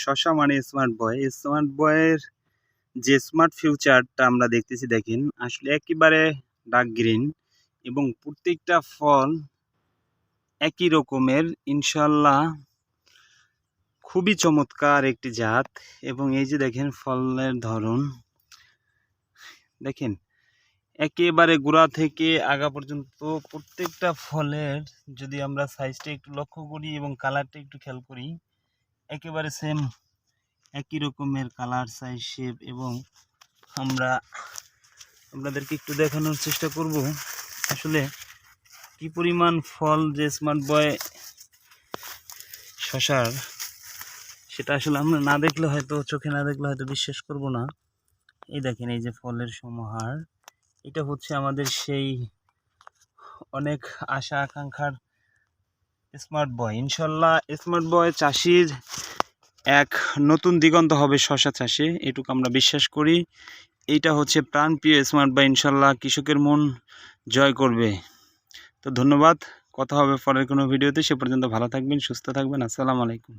শশা মানে smart boy smart বয়ের যে স্মার্ট ফিউচারটা আমরা দেখতেছি, দেখেন, আসলে একেবারে ডার্ক গ্রিন এবং প্রত্যেকটা ফল একই রকমের ইনশাল্লাহ খুবই চমৎকার একটি জাত। এবং এই যে দেখেন, ফলের ধরন, দেখেন, একেবারে গোড়া থেকে আগা পর্যন্ত প্রত্যেকটা ফলের যদি আমরা সাইজটা একটু লক্ষ্য করি এবং কালারটা একটু খেয়াল করি একেবারে সেম একই রকমের কালার সাইজ শেপ এবং আমরা, আপনাদেরকে একটু দেখানোর চেষ্টা করব। আসলে কি পরিমাণ ফল যে স্মার্ট বয় শশার, সেটা আসলে আমরা না দেখলে হয়তো, চোখে না দেখলে হয়তো বিশ্বাস করব না। এই দেখেন, এই যে ফলের সমাহার, এটা হচ্ছে আমাদের সেই অনেক আশা, আকাঙ্ক্ষার স্মার্ট বয়। ইনশাল্লাহ স্মার্ট বয় চাষির এক নতুন দিগন্ত হবে শশা চাষে, এটুকু আমরা বিশ্বাস করি। এইটা হচ্ছে প্রাণপ্রিয় স্মার্ট বয়, ইনশাল্লাহ কৃষকের মন জয় করবে। তো ধন্যবাদ, কথা হবে পরের কোনো ভিডিওতে, সে পর্যন্ত ভালো থাকবেন, সুস্থ থাকবেন, আসসালামু আলাইকুম।